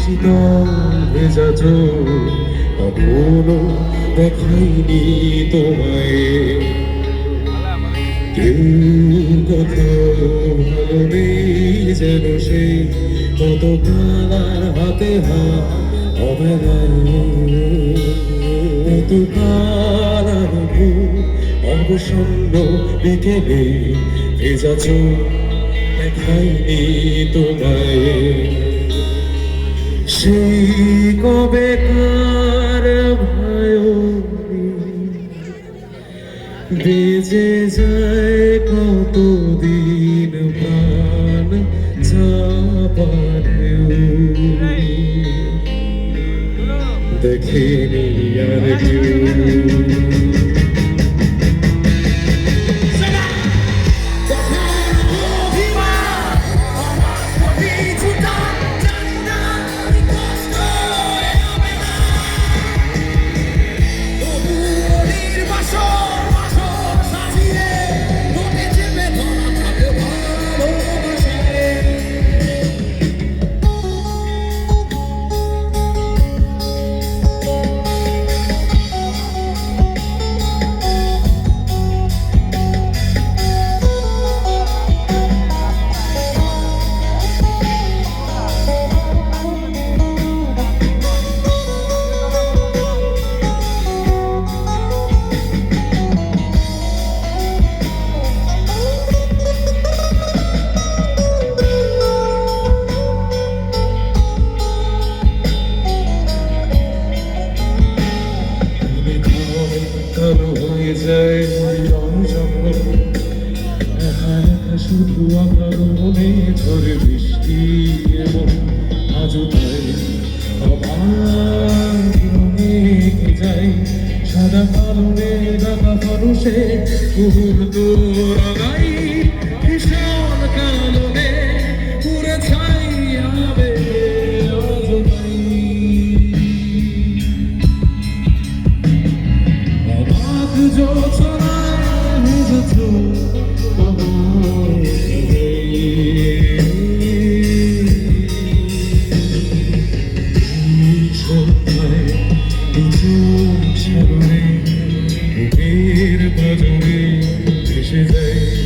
শীতল ভেজা কখনো দেখাইনি তোমায় কেউ কোথাও ভালো নেই যেন সে কত কালার হাতে অবেলায় কত কালার অবসন্ন বিকেলে ভেজা চোখ দেখাইনি তোমায়। সেই কবে কার বেজে যায় কতদিন প্রাণ চাপারেও দেখিনি আর কেউ কালো যায় রং যখন একা একা শুধু বৃষ্টি এবং আজও রঙে যায় সাদা কালো মেঘা মানুষে মুহূর্ত রাগাই সাগরে বুকের বাজরে ভেসে যায়